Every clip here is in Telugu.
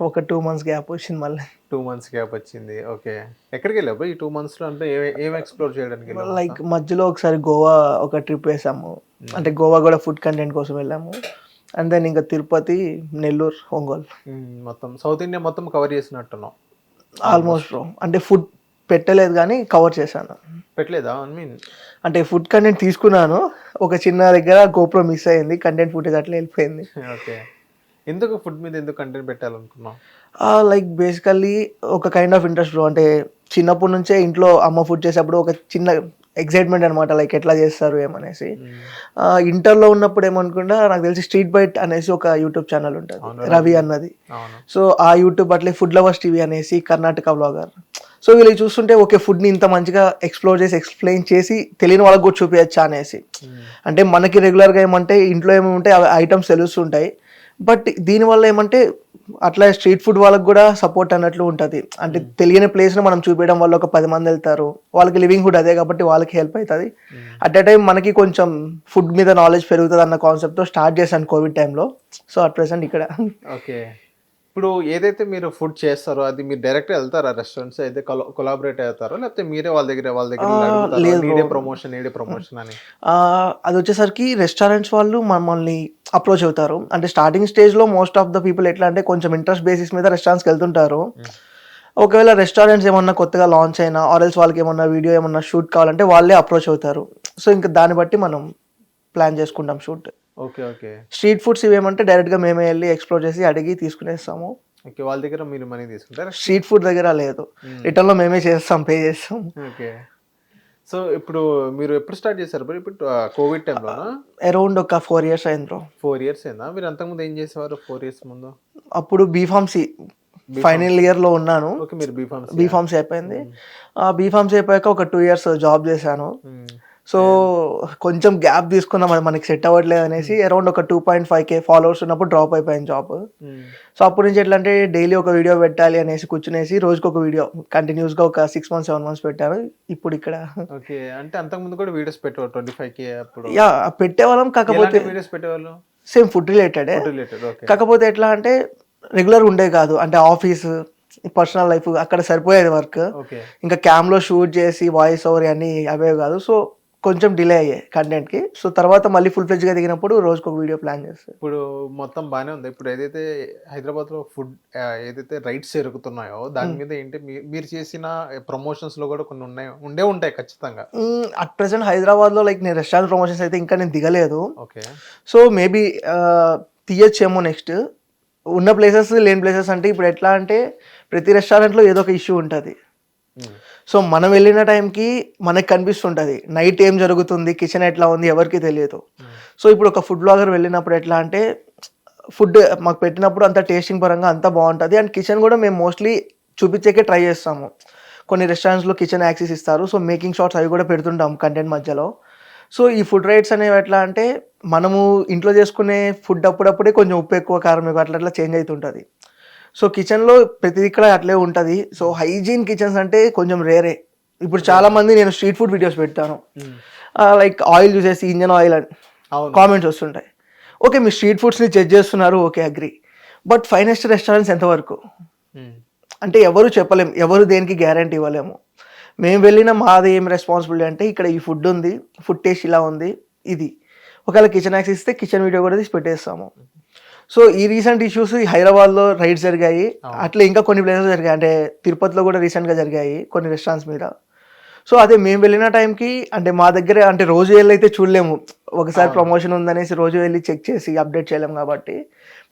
ఒక టూ మంత్స్ గ్యాప్ వచ్చింది మళ్ళీ. టూ మంత్స్ గ్యాప్ వచ్చింది. ఓకే. ఎక్కడికి వెళ్ళావు? ఈ టూ మంత్స్లో అంటే ఏ- ఎక్స్ప్లోర్ చేయడానికి లైక్ మధ్యలో ఒకసారి గోవా ఒక ట్రిప్ వేసాము. అంటే గోవా కూడా ఫుడ్ కంటెంట్ కోసం వెళ్ళాము. అండ్ దెన్ ఇంకా తిరుపతి నెల్లూరు ఒంగోలు. మొత్తం సౌత్ ఇండియా మొత్తం కవర్ చేసినట్టున్నావు. ఆల్మోస్ట్ అంటే ఫుడ్ పెట్టలేదు కానీ కవర్ చేశాను. పెట్టలేదా? ఐ మీన్ అంటే ఫుడ్ కంటెంట్ తీసుకున్నాను. ఒక చిన్న దగ్గర గోప్రో మిస్ అయింది. కంటెంట్ ఫుటేజ్ అట్లా వెళ్ళిపోయింది. ఓకే. ఎందుకు ఫుడ్ మీద ఎందుకు కంటెంట్ పెట్టాలనుకున్నావు? లైక్ బేసికల్లీ ఒక కైండ్ ఆఫ్ ఇంట్రెస్ట్ అంటే చిన్నప్పటి నుంచే ఇంట్లో అమ్మ ఫుడ్ చేసేటప్పుడు ఒక చిన్న ఎక్సైట్మెంట్ అనమాట లైక్ ఎట్లా చేస్తారు ఏమనేసి. ఆ, ఇంటర్లో ఉన్నప్పుడు ఏమనుకుంటా నాకు తెలిసి స్ట్రీట్ బైట్ అనేసి ఒక యూట్యూబ్ ఛానల్ ఉంటుంది రవి. అన్నది. సో ఆ యూట్యూబ్ అట్లే ఫుడ్ లవర్స్ టీవీ అనేసి కర్ణాటక బ్లాగర్ సో వీళ్ళు చూస్తుంటే ఓకే ఫుడ్ని ఇంత మంచిగా ఎక్స్ప్లోర్ చేసి ఎక్స్ప్లెయిన్ చేసి తెలియని వాళ్ళకి కూడా చూపించచ్చా అనేసి. అంటే మనకి రెగ్యులర్గా ఏమంటే ఇంట్లో ఏమి ఉంటాయి ఐటమ్స్ తెలుస్తుంటాయి. బట్ దీనివల్ల ఏమంటే అట్లా స్ట్రీట్ ఫుడ్ వాళ్ళకి కూడా సపోర్ట్ అన్నట్లు ఉంటుంది. అంటే తెలియని ప్లేస్ని మనం చూపించడం వల్ల ఒక పది మంది వెళ్తారు. వాళ్ళకి లివింగ్ హుడ్ అదే కాబట్టి వాళ్ళకి హెల్ప్ అవుతుంది. అట్ ఆ టైం మనకి కొంచెం ఫుడ్ మీద నాలెడ్జ్ పెరుగుతుంది అన్న కాన్సెప్ట్తో స్టార్ట్ చేశాను కోవిడ్ టైంలో సో అట్ ప్రెసెంట్ ఇక్కడ. ఓకే. ఇప్పుడు ఏదైతే మీరు ఫుడ్ చేస్తారో అది మీరు డైరెక్ట్ వెళ్తారా రెస్టారెంట్స్ అయితే కొలాబరేట్ అవుతారో? లేకపోతే మీరే వాళ్ళ దగ్గర వాళ్ళ దగ్గర ప్రమోషన్ నీడే ప్రమోషన్ అని? అది వచ్చేసరికి రెస్టారెంట్స్ వాళ్ళు మమ్మల్ని అప్రోచ్ అవుతారు. అంటే స్టార్టింగ్ స్టేజ్లో మోస్ట్ ఆఫ్ ద పీపుల్ ఎట్లా అంటే కొంచెం ఇంట్రెస్ట్ బేసిస్ మీద రెస్టారెంట్స్కి వెళ్తుంటారు. ఒకవేళ రెస్టారెంట్స్ ఏమన్నా కొత్తగా లాంచ్ అయినా ఆర్ఎల్స్ వాళ్ళకి ఏమన్నా వీడియో ఏమన్నా షూట్ కావాలంటే వాళ్ళే అప్రోచ్ అవుతారు. సో ఇంకా దాన్ని బట్టి మనం ప్లాన్ చేసుకుంటాం shoot okay okay. Street foods ఇవేమంటే డైరెక్ట్గా మేమే వెళ్ళి ఎక్స్ప్లోర్ చేసి అడిగి తీసుకునేస్తాము. ఓకే వాళ్ళ దగ్గర మీరు మనీ తీసుకుంటారా? స్ట్రీట్ ఫుడ్ దగ్గర లేదు. రిటర్న్లో మేమే చేస్తాం పే చేస్తాం. ఓకే. సో ఇప్పుడు మీరు ఎప్పుడు స్టార్ట్ చేశారు బ్రో? ఇప్పుడు కోవిడ్ టైంలోనా? అరౌండ్ ఒక ఫోర్ ఇయర్స్ అయింది బ్రో. ఫోర్ ఇయర్స్ అయిందా? మీరు అంతకుముందు ఏం చేసేవారు ఫోర్ ఇయర్స్ ముందు? అప్పుడు బీఫామ్సీ ఫైనల్ ఇయర్లో ఉన్నాను. ఓకే మీరు బీఫామ్ బీఫామ్సీ అయిపోయింది. ఆ బీఫామ్సీ అయిపోయాక ఒక టూ ఇయర్స్ జాబ్ చేశాను. సో కొంచెం గ్యాప్ తీసుకున్నాం అది మనకి సెట్ అవ్వట్లేదు అనేసి అరౌండ్ ఒక two point five K followers ఉన్నప్పుడు డ్రాప్ అయిపోయింది జాబ్ సో అప్పటి నుంచి ఎట్లా అంటే డైలీ ఒక వీడియో పెట్టాలి అనేసి కూర్చునేసి రోజుకి ఒక వీడియో కంటిన్యూస్గా ఒక సిక్స్ మంత్స్ సెవెన్ మంత్స్ పెట్టాను. ఇప్పుడు ఇక్కడ ఓకే. అంటే అంతకుముందు కూడా వీడియోస్ పెట్టేవారు ట్వంటీ ఫైవ్ కే అప్పుడు? యా పెట్టేవాళ్ళం కాకపోతే వీడియోస్ పెట్టేవాళ్ళు? సేమ్ ఫుడ్ రిలేటెడే కాకపోతే ఎట్లా అంటే రెగ్యులర్ ఉండేది కాదు. అంటే ఆఫీస్ పర్సనల్ లైఫ్ అక్కడ సరిపోయేది వర్క్ ఇంకా క్యామ్లో షూట్ చేసి వాయిస్ ఓవర్ అన్నీ అవే కాదు. సో కొంచెం డిలే అయ్యాయి కంటెంట్కి సో తర్వాత మళ్ళీ ఫుల్ ఫ్లెజ్గా దిగినప్పుడు రోజుకి ఒక వీడియో ప్లాన్ చేస్తాను ఇప్పుడు మొత్తం బాగానే ఉంది. ఇప్పుడు ఏదైతే హైదరాబాద్లో ఫుడ్ ఏదైతే రైట్స్ జరుగుతున్నాయో దాని మీద ఏంటి మీరు చేసిన ప్రమోషన్స్లో కూడా కొన్ని ఉన్నాయి ఉండే ఉంటాయి ఖచ్చితంగా. అట్ ప్రెసెంట్ హైదరాబాద్లో లైక్ నేను రెస్టారెంట్ ప్రమోషన్స్ అయితే ఇంకా నేను దిగలేదు. ఓకే. సో మేబీ తీయచ్చేమో నెక్స్ట్ ఉన్న ప్లేసెస్ లేని ప్లేసెస్ అంటే ఇప్పుడు ఎట్లా అంటే ప్రతి రెస్టారెంట్లో ఏదో ఒక ఇష్యూ ఉంటుంది. సో మనం వెళ్ళిన టైంకి మనకు కనిపిస్తుంటుంది. నైట్ ఏం జరుగుతుంది? కిచెన్ ఎట్లా ఉంది? ఎవరికి తెలియదు. సో ఇప్పుడు ఒక ఫుడ్ బ్లాగర్ వెళ్ళినప్పుడు ఎట్లా అంటే ఫుడ్ మాకు పెట్టినప్పుడు అంత టేస్టింగ్ పరంగా అంతా బాగుంటుంది. అండ్ కిచెన్ కూడా మేము మోస్ట్లీ చూపించేకే ట్రై చేస్తాము. కొన్ని రెస్టారెంట్స్లో కిచెన్ యాక్సెస్ ఇస్తారు. సో మేకింగ్ షాట్స్ అవి కూడా పెడుతుంటాం కంటెంట్ మధ్యలో. సో ఈ ఫుడ్ రైట్స్ అనేవి ఎట్లా అంటే మనము ఇంట్లో చేసుకునే ఫుడ్ అప్పుడప్పుడే కొంచెం ఉప్పు ఎక్కువ కారం ఎక్కువ అట్లా అట్లా చేంజ్ అవుతుంటుంది. సో కిచెన్లో ప్రతి ఇక్కడ అట్లే ఉంటుంది. సో హైజీన్ కిచెన్స్ అంటే కొంచెం రేరే ఇప్పుడు చాలా మంది నేను స్ట్రీట్ ఫుడ్ వీడియోస్ పెడతాను. లైక్ ఆయిల్ చూసేసి ఇంజన్ ఆయిల్ అని కామెంట్స్ వస్తుంటాయి. ఓకే మీ స్ట్రీట్ ఫుడ్స్ని చెక్ చేస్తున్నారు. Okay agree but finest restaurants ఎంతవరకు. అంటే ఎవరు చెప్పలేము ఎవరు దేనికి గ్యారంటీ ఇవ్వలేము. మేము వెళ్ళిన మాది ఏం రెస్పాన్సిబిలిటీ అంటే ఇక్కడ ఈ ఫుడ్ ఉంది ఫుడ్ టేస్ట్ ఇలా ఉంది ఇది. ఒకవేళ కిచెన్ యాక్సెస్ ఇస్తే కిచెన్ వీడియో కూడా తీసి పెట్టేస్తాము. సో ఈ రీసెంట్ ఇష్యూస్ ఈ హైదరాబాద్లో రైడ్స్ జరిగాయి. అట్లా ఇంకా కొన్ని ప్లేసెస్ జరిగాయి. అంటే తిరుపతిలో కూడా రీసెంట్గా జరిగాయి కొన్ని రెస్టారెంట్స్ మీద. సో అదే మేము వెళ్ళిన టైంకి అంటే మా దగ్గర అంటే రోజు వెళ్ళి అయితే చూడలేము. ఒకసారి ప్రమోషన్ ఉందనేసి రోజు వెళ్ళి చెక్ చేసి అప్డేట్ చేయలేము కాబట్టి.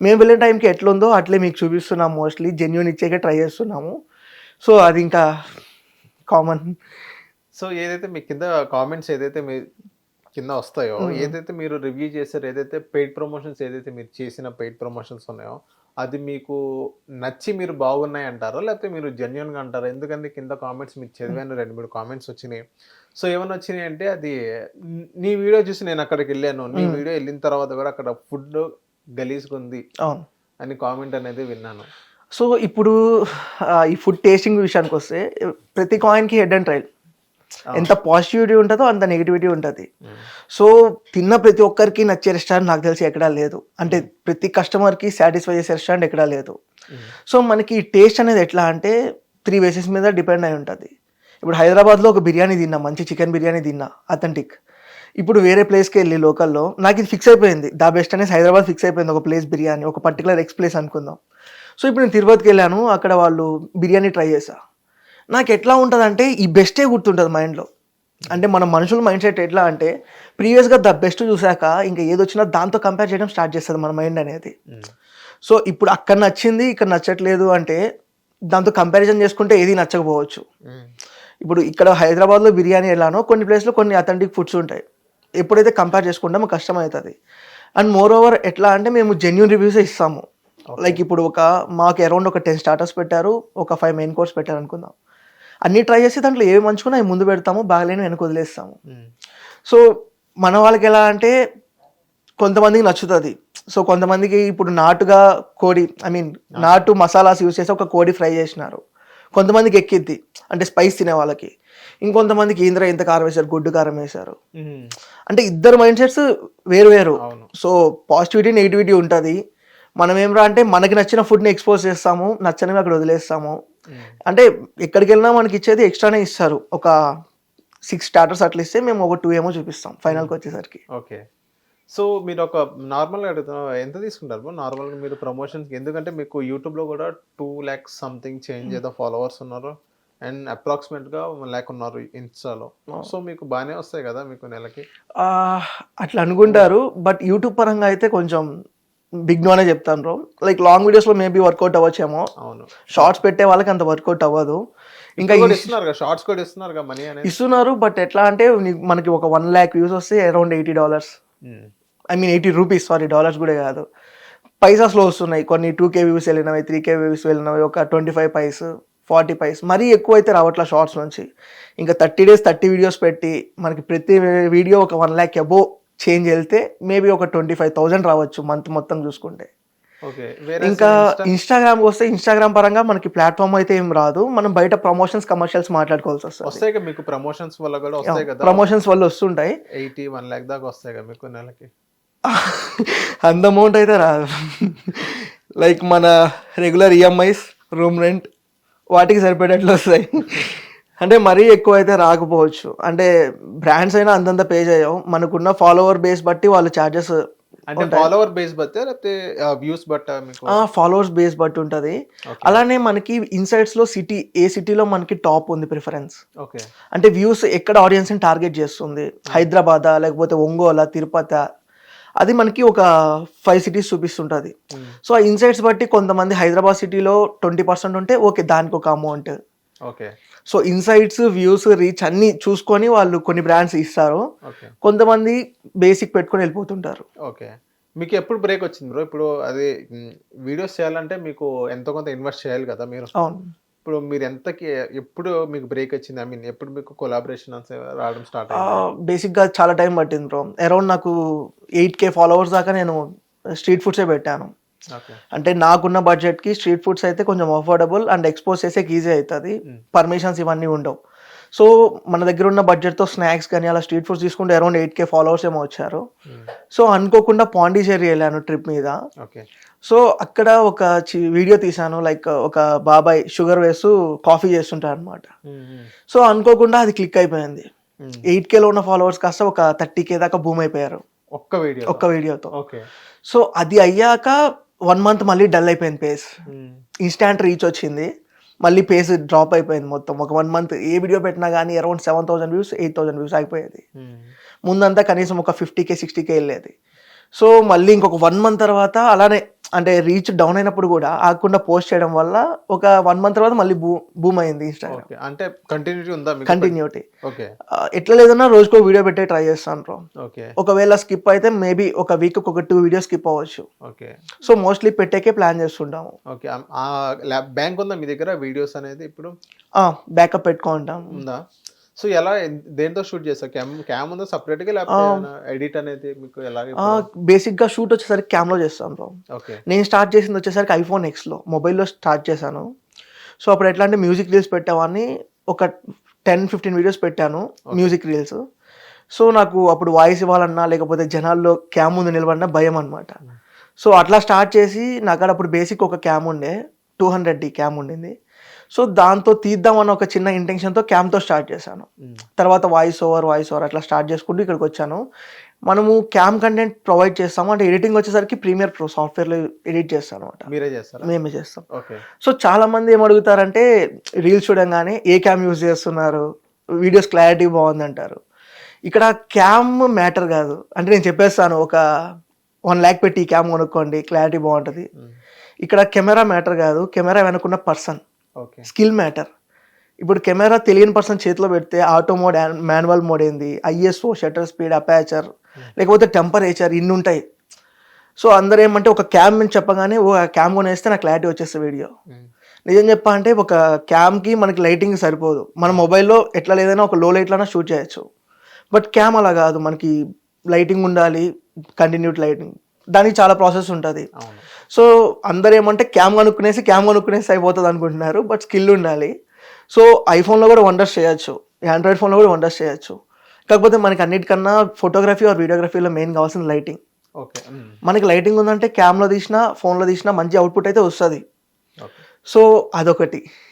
మేము వెళ్ళిన టైంకి ఎట్లుందో అట్లే మీకు చూపిస్తున్నాం మోస్ట్లీ జెన్యున్ ఇచ్చేకే ట్రై చేస్తున్నాము. సో అది ఇంకా కామన్ సో ఏదైతే మీ కింద కామెంట్స్ ఏదైతే మీ కింద వస్తాయో ఏదైతే మీరు రివ్యూ చేశారో ఏదైతే పెయిడ్ ప్రమోషన్స్ ఏదైతే మీరు చేసిన పెయిడ్ ప్రమోషన్స్ ఉన్నాయో అది మీకు నచ్చి మీరు బాగున్నాయి అంటారా? లేకపోతే మీరు జెన్యున్గా అంటారా? ఎందుకంటే కింద కామెంట్స్ మీకు చదివాను రెండు మూడు కామెంట్స్ వచ్చినాయి. సో ఏమైనా వచ్చినాయి అంటే అది నీ- వీడియో చూసి నేను అక్కడికి వెళ్ళాను. నీ వీడియో వెళ్ళిన తర్వాత కూడా అక్కడ ఫుడ్ గలీజ్గా ఉంది అని కామెంట్ అనేది విన్నాను. సో ఇప్పుడు ఈ ఫుడ్ టేస్టింగ్ విషయానికి వస్తే ప్రతి కాయిన్కి హెడ్ అండ్ ట్రైల్ ఎంత పాజిటివిటీ ఉంటుందో అంత నెగిటివిటీ ఉంటుంది. సో తిన్న ప్రతి ఒక్కరికి నచ్చే రెస్టారెంట్ నాకు తెలిసి ఎక్కడా లేదు. అంటే ప్రతి కస్టమర్కి సాటిస్ఫై చేసే రెస్టారెంట్ ఎక్కడా లేదు. సో మనకి టేస్ట్ అనేది ఎట్లా అంటే త్రీ బేసిస్ మీద డిపెండ్ అయి ఉంటుంది. ఇప్పుడు హైదరాబాద్లో ఒక బిర్యానీ తిన్నా మంచి చికెన్ బిర్యానీ తిన్నా అథెంటిక్ ఇప్పుడు వేరే ప్లేస్కి వెళ్ళి లోకల్లో నాకు ఇది ఫిక్స్ అయిపోయింది. దా బెస్ట్ అనేసి హైదరాబాద్ ఫిక్స్ అయిపోయింది. ఒక ప్లేస్ బిర్యానీ ఒక పర్టికులర్ ఎక్స్ ప్లేస్ అనుకుందాం. సో ఇప్పుడు నేను తిరుపతికి వెళ్ళాను అక్కడ వాళ్ళు బిర్యానీ ట్రై చేశా నాకు ఎట్లా ఉంటుంది అంటే ఈ బెస్టే గుర్తుంటుంది మైండ్లో అంటే మన మనుషుల మైండ్ సెట్ ఎట్లా అంటే ప్రీవియస్గా ద బెస్ట్ చూసాక ఇంకా ఏది వచ్చినా దాంతో కంపేర్ చేయడం స్టార్ట్ చేస్తుంది మన మైండ్ అనేది. సో ఇప్పుడు అక్కడ నచ్చింది ఇక్కడ నచ్చట్లేదు అంటే దాంతో కంపారిజన్ చేసుకుంటే ఏది నచ్చకపోవచ్చు. ఇప్పుడు ఇక్కడ హైదరాబాద్లో బిర్యానీ ఎలానో కొన్ని ప్లేస్లో కొన్ని అథెంటిక్ ఫుడ్స్ ఉంటాయి. ఎప్పుడైతే కంపేర్ చేసుకుంటామో కష్టం అవుతుంది అండ్ మోర్ ఓవర్ ఎట్లా అంటే మేము జెన్యున్ రివ్యూసే ఇస్తాము. లైక్ ఇప్పుడు ఒక మాకు అరౌండ్ ఒక టెన్ స్టార్టర్స్ పెట్టారు ఒక ఫైవ్ మెయిన్ కోర్స్ పెట్టారు అనుకుందాం అన్నీ ట్రై చేసి దాంట్లో ఏవి మంచుకున్నా అవి ముందు పెడతాము బాగలేని వెనక వదిలేస్తాము. సో మన వాళ్ళకి ఎలా అంటే కొంతమందికి నచ్చుతుంది. సో కొంతమందికి ఇప్పుడు నాటుగా కోడి ఐ మీన్ నాటు మసాలాస్ యూస్ చేసి ఒక కోడి ఫ్రై చేసినారు. కొంతమందికి ఎక్కిద్ది. అంటే స్పైస్ తినే వాళ్ళకి. ఇంకొంతమందికి ఇంద్ర ఎంత కారం వేశారు గుడ్డు కారం వేశారు. అంటే ఇద్దరు మైండ్ సెట్స్ వేరు వేరు. సో పాజిటివిటీ నెగిటివిటీ ఉంటుంది. మనం ఏం రా అంటే మనకి నచ్చిన ఫుడ్ని ఎక్స్పోజ్ చేస్తాము నచ్చనివి అక్కడ వదిలేస్తాము. అంటే ఎక్కడికి వెళ్ళినా మనకి ఇచ్చేది ఎక్స్ట్రానే ఇస్తారు. ఒక సిక్స్ స్టార్టర్స్ అట్లా ఇస్తే మేము ఒక టూ ఏమో చూపిస్తాం ఫైనల్కి వచ్చేసరికి. ఓకే సో మీరు ఒక నార్మల్గా అడుగుతున్నా ఎంత తీసుకుంటారు నార్మల్గా మీరు ప్రమోషన్స్కి ఎందుకంటే మీకు యూట్యూబ్లో కూడా టూ ల్యాక్స్ సంథింగ్ చేంజ్ ఏదో ఫాలోవర్స్ ఉన్నారు అండ్ అప్రాక్సిమేట్గా ల్యాక్ ఉన్నారు ఇన్స్టాలో సో మీకు బాగానే వస్తాయి కదా మీకు నెలకి? అట్లా అనుకుంటారు బట్ యూట్యూబ్ పరంగా అయితే కొంచెం బిగ్ నోనే చెప్తాను బ్రో. లైక్ లాంగ్ వీడియోస్లో మేబీ వర్కౌట్ అవ్వచ్చేమో. అవును. షార్ట్స్ పెట్టే వాళ్ళకి అంత వర్కౌట్ అవ్వదు. ఇంకా ఇస్తున్నారు షార్ట్స్ కూడా ఇస్తున్నారు మనీ ఇస్తున్నారు బట్ ఎట్లా అంటే నీ- మనకి ఒక వన్ ల్యాక్ వ్యూస్ వస్తే around eighty dollars. I mean eighty rupees sorry dollars కూడా కాదు. పైసాస్లో వస్తున్నాయి. కొన్ని టూ కే వ్యూస్ వెళ్ళినవి త్రీ కే వ్యూస్ వెళ్ళినవి ఒక twenty five paise forty paise మరీ ఎక్కువ అయితే రావట్లా షార్ట్స్ నుంచి. ఇంకా థర్టీ డేస్ థర్టీ వీడియోస్ పెట్టి మనకి ప్రతి వీడియో ఒక వన్ ల్యాక్ అబో చేంజ్ వెళ్తే మేబీ ఒక ట్వంటీ ఫైవ్ థౌజండ్ రావచ్చు మంత్ మొత్తం చూసుకుంటే. ఇంకా ఇన్స్టాగ్రామ్ వస్తే ఇన్స్టాగ్రామ్ పరంగా మనకి ప్లాట్ఫామ్ అయితే ఏం రాదు. మనం బయట ప్రమోషన్స్ కమర్షియల్స్ మాట్లాడుకోవాల్సి వస్తుంది. వస్తాయి కదా మీకు ప్రమోషన్స్ వల్ల కూడా వస్తాయి కదా? ప్రమోషన్స్ వల్ల వస్తుంటాయి. ఎయిటీ వన్ ల్యాక్ దాకా వస్తాయి కదా మీకు నెలకి? అంత అమౌంట్ అయితే రాదు. లైక్ మన రెగ్యులర్ ఈఎంఐస్ రూమ్ రెంట్ వాటికి సరిపడేట్లు వస్తాయి. అంటే మరీ ఎక్కువ అయితే రాకపోవచ్చు. అంటే బ్రాండ్స్ అయినా అంతంత పే చేయవు. మనకున్న ఫాలోవర్ బేస్ బట్టి వాళ్ళు ఛార్జెస్ అంటే ఫాలోవర్ బేస్ బట్టే లేకపోతే వ్యూస్ బట్ట ఫాలోవర్స్ బేస్ బట్టి ఉంటుంది. అలానే మనకి ఇన్సైట్స్లో సిటీ ఏ సిటీలో మనకి టాప్ ఉంది ప్రిఫరెన్స్ ఓకే అంటే వ్యూస్ ఎక్కడ ఆడియన్స్ని టార్గెట్ చేస్తుంది? హైదరాబాద్ లేకపోతే ఒంగోలు తిరుపతి అది మనకి ఒక ఫైవ్ సిటీస్ చూపిస్తుంటుంది. సో ఆ ఇన్సైట్స్ బట్టి కొంతమంది హైదరాబాద్ సిటీలో ట్వంటీ పర్సెంట్ ఉంటే ఓకే దానికి ఒక amount okay so insights views reach అన్ని చూసుకొని వాళ్ళు కొన్ని బ్రాండ్స్ ఇస్తారు. కొంతమంది బేసిక్ పెట్టుకొని వెళ్ళిపోతుంటారు. ఓకే. మీకు ఎప్పుడు బ్రేక్ వచ్చింది బ్రో? ఇప్పుడు అది వీడియోస్ చేయాలంటే మీకు ఎంతో కొంత ఇన్వెస్ట్ చేయాలి కదా మీరు. అవును. ఇప్పుడు మీరు ఎంతకి ఎప్పుడు మీకు బ్రేక్ వచ్చింది? ఐ మీన్ ఎప్పుడు మీకు కొలాబరేషన్ రావడం స్టార్ట్ బేసిక్గా చాలా టైం పట్టింది బ్రో. అరౌండ్ నాకు ఎయిట్ కే ఫాలోవర్స్ దాకా నేను స్ట్రీట్ ఫుడ్సే పెట్టాను. అంటే నాకున్న బడ్జెట్కి స్ట్రీట్ ఫుడ్స్ అయితే కొంచెం అఫోర్డబుల్ అండ్ ఎక్స్పోజ్ చేసేకి ఈజీ అవుతుంది. పర్మిషన్స్ ఇవన్నీ ఉండవు. సో మన దగ్గర ఉన్న బడ్జెట్తో స్నాక్స్ కానీ అలా స్ట్రీట్ ఫుడ్స్ తీసుకుంటే అరౌండ్ ఎయిట్ కే ఫాలోవర్స్ ఏమో వచ్చారు. సో అనుకోకుండా పాండిచేరి వెళ్ళాను ట్రిప్ మీద. ఓకే సో అక్కడ ఒక వీడియో తీశాను. లైక్ ఒక బాబాయ్ షుగర్ వేస్తూ కాఫీ చేస్తుంటారు అనమాట సో అనుకోకుండా అది క్లిక్ అయిపోయింది. ఎయిట్ కేలో ఉన్న ఫాలోవర్స్ కాస్త ఒక థర్టీ కే దాకా బూమ్ అయిపోయారు. ఒక్క వీడియో ఒక్క వీడియోతో ఓకే సో అది అయ్యాక వన్ మంత్ మళ్ళీ డల్ అయిపోయింది పేస్ ఇన్స్టాంట్ రీచ్ వచ్చింది. మళ్ళీ పేస్ డ్రాప్ అయిపోయింది మొత్తం. ఒక వన్ మంత్ ఏ వీడియో పెట్టినా కానీ around seven thousand views eight thousand views అయిపోయేది ముందంతా కనీసం ఒక ఫిఫ్టీ కే సిక్స్టీ కే వెళ్ళేది. సో మళ్ళీ ఇంకొక వన్ మంత్ తర్వాత అలానే అంటే రీచ్ డౌన్ అయినప్పుడు కూడా ఆగకుండా పోస్ట్ చేయడం వల్ల ఒక వన్ మంత్ తర్వాత మళ్ళీ బూ బూమ్ అయింది ఇన్స్టాగ్రామ్ అంటే కంటిన్యూటీ ఉందా కంటిన్యూటీ ఓకే ఎట్లా లేదన్నా రోజుకో వీడియో పెట్టే ట్రై చేస్తాను బ్రో ఓకే ఒకవేళ స్కిప్ అయితే మేబీ ఒక వీక్ ఒక టూ వీడియోస్ స్కిప్ అవ్వచ్చు. ఓకే సో మోస్ట్లీ పెట్టేకే ప్లాన్ చేస్తుంటాము. ఓకే బ్యాంక్ ఉందా మీ దగ్గర వీడియోస్ అనేది ఇప్పుడు? బ్యాకప్ పెట్టుకుంటాం ఉందా? సో ఎలా దేంతో షూట్ చేస్తారు క్యామ్ క్యామ్ ఉందా సపరేట్గా లేకపోతే ఎడిట్ అనేది మీకు ఎలాగ బేసిక్గా షూట్ వచ్చేసరికి కెమెరా చేస్తాం బ్రో. ఓకే. నేను స్టార్ట్ చేసింది వచ్చేసరికి ఐఫోన్ ఎక్స్లో మొబైల్లో స్టార్ట్ చేశాను. సో అప్పుడు ఎట్లా అంటే మ్యూజిక్ రీల్స్ పెట్టేవాడిని ఒక టెన్ ఫిఫ్టీన్ వీడియోస్ పెట్టాను మ్యూజిక్ రీల్స్. సో నాకు అప్పుడు వాయిస్ ఇవ్వాలన్నా లేకపోతే జనాల్లో క్యామ్ ముందు నిలబడినా భయం అనమాట సో అట్లా స్టార్ట్ చేసి నాకు అప్పుడు బేసిక్ ఒక క్యామ్ ఉండే టూ హండ్రెడ్ డి క్యామ్ ఉండింది. సో దాంతో తీద్దామన్న ఒక చిన్న ఇంటెన్షన్తో క్యామ్తో స్టార్ట్ చేశాను. తర్వాత వాయిస్ ఓవర్ వాయిస్ ఓవర్ అట్లా స్టార్ట్ చేసుకుంటూ ఇక్కడికి వచ్చాను. మనము క్యామ్ కంటెంట్ ప్రొవైడ్ చేస్తాము. అంటే ఎడిటింగ్ వచ్చేసరికి ప్రీమియర్ ప్రో సాఫ్ట్వేర్లో ఎడిట్ చేస్తాను అనమాట మీరే చేస్తారా? మేమే చేస్తాం. సో చాలా మంది ఏం అడుగుతారంటే రీల్స్ చూడంగానే ఏ క్యామ్ యూజ్ చేస్తున్నారు? వీడియోస్ క్లారిటీ బాగుంది అంటారు ఇక్కడ క్యామ్ మ్యాటర్ కాదు. అంటే నేను చెప్పేస్తాను ఒక వన్ ల్యాక్ పెట్టి ఈ క్యామ్ కొనుక్కోండి క్లారిటీ బాగుంటుంది. ఇక్కడ కెమెరా మ్యాటర్ కాదు. కెమెరా వెనుకున్న పర్సన్ స్కిల్ మ్యాటర్. ఇప్పుడు కెమెరా తెలియని పర్సన్ చేతిలో పెడితే ఆటో మోడ్ మాన్యువల్ మోడ్ ఏంది? ఐఎస్ఓ షటర్ స్పీడ్ అపాచర్ లేకపోతే టెంపరేచర్ ఇన్ని ఉంటాయి సో అందరూ ఏమంటే ఒక క్యామ్ అని చెప్పగానే ఓ క్యామ్ కొనేస్తే నాకు క్లారిటీ వచ్చేస్తుంది వీడియో. నిజం చెప్పా అంటే ఒక క్యామ్కి మనకి లైటింగ్ సరిపోదు. మన మొబైల్లో ఎట్లా లేదైనా ఒక లో లైట్లోనే షూట్ చేయొచ్చు. బట్ క్యామ్ అలా కాదు. మనకి లైటింగ్ ఉండాలి. Continuous lighting. దానికి చాలా ప్రాసెస్ ఉంటుంది. సో అందరు ఏమంటే క్యామ్ కనుక్కునేసి క్యామ్ కనుక్కునేసి అయిపోతుంది అనుకుంటున్నారు. బట్ స్కిల్ ఉండాలి. సో ఐఫోన్లో కూడా వండర్స్ చేయొచ్చు. ఆండ్రాయిడ్ ఫోన్లో కూడా వండర్స్ చేయొచ్చు. కాకపోతే మనకి అన్నిటికన్నా ఫోటోగ్రఫీ ఆర్ వీడియోగ్రఫీలో మెయిన్ కావాల్సిన లైటింగ్. ఓకే. మనకి లైటింగ్ ఉందంటే క్యామ్లో తీసినా ఫోన్లో తీసినా మంచి అవుట్పుట్ అయితే వస్తుంది. సో అదొకటి.